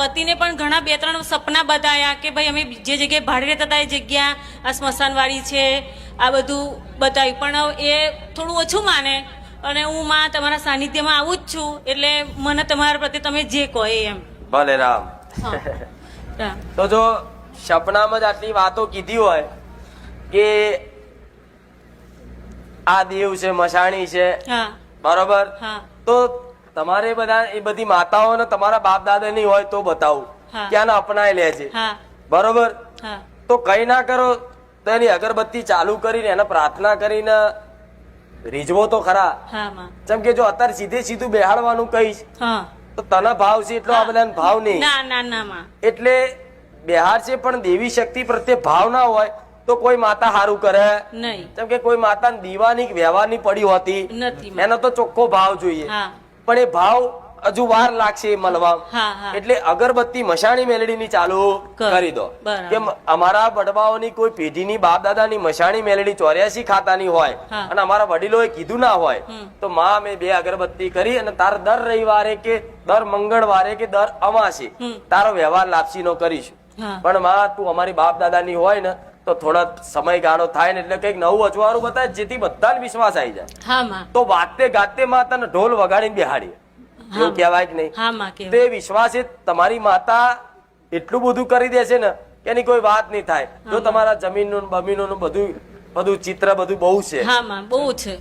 પતિને પણ ઘણા બે ત્રણ સપના બતાવ્યા કે ભાઈ અમે જે જગ્યાએ ભાડે રહેતા હતા એ જગ્યા આ સ્મશાનવાડી છે આ બધું બતાવ્યું. પણ એ થોડું ઓછું માને અને હું માં તમારા સાનિધ્યમાં આવું જ છું એટલે મને તમારા પ્રત્યે તમે જે કહો એમ. ભલે રામ. તો જો સપનામાં જ આટલી વાતો કીધી હોય કે આ દેવ છે મસાણી છે હા. બરોબર? હા. તો તમારે બધા એ બધી માતાઓને તમારા બાપ દાદા ની હોય તો બતાવું. ક્યાં અપનાય લે છે. બરોબર? તો કઈ ના કરો તો એની અગરબત્તી ચાલુ કરીને એને પ્રાર્થના કરીને રીઝવો તો ખરા. જેમ કે જો અત્યારે સીધે સીધું બેહાડવાનું કહીશ તો તને ભાવ છે એટલો આ બધાને ભાવ નહીં. ના ના ના એટલે બેહાર છે પણ દેવી શક્તિ પ્રત્યે ભાવ ના હોય તો કોઈ માતા હારું કરે. નહીં. જેમ કે કોઈ માતા દીવાની વ્યવહાર વ્યવહારની પડી હોતી એનો તો ચોખ્ખો ભાવ જોઈએ. પણ એ ભાવ હજુ વાર લાગશે મળવા. એટલે અગરબત્તી મશાણી મેલડીની ચાલુ કરી. દો. કે અમારા વડવાઓની કોઈ પેઢીની બાપ દાદાની મશાણી મેલડી ચોર્યાસી ખાતાની હોય અને અમારા વડીલોએ કીધું ના હોય તો માં અમે બે અગરબત્તી કરી અને તાર દર રવિવારે કે દર મંગળવારે કે દર અમાસે તારો વ્યવહાર લાપસીનો કરીશું. કરીશ પણ માં તું અમારી બાપ દાદાની હોય ને તો થોડા સમયગાળો થાય ને એટલે કંઈક નવું અજવાળું બતાવે જેથી બધાને વિશ્વાસ આવી જાય. તો વાતે ગાતે માતાને તને ઢોલ વગાડીને બિહાડીએ. એવું કહેવાય કે નહીં? તે વિશ્વાસે તમારી માતા એટલું બધું કરી દેશે ને કે એની કોઈ વાત નહીં થાય. જો તમારા જમીનનું બમીનોનું બધું બધું ચિત્ર બધું બહુ છે. બહુ છે.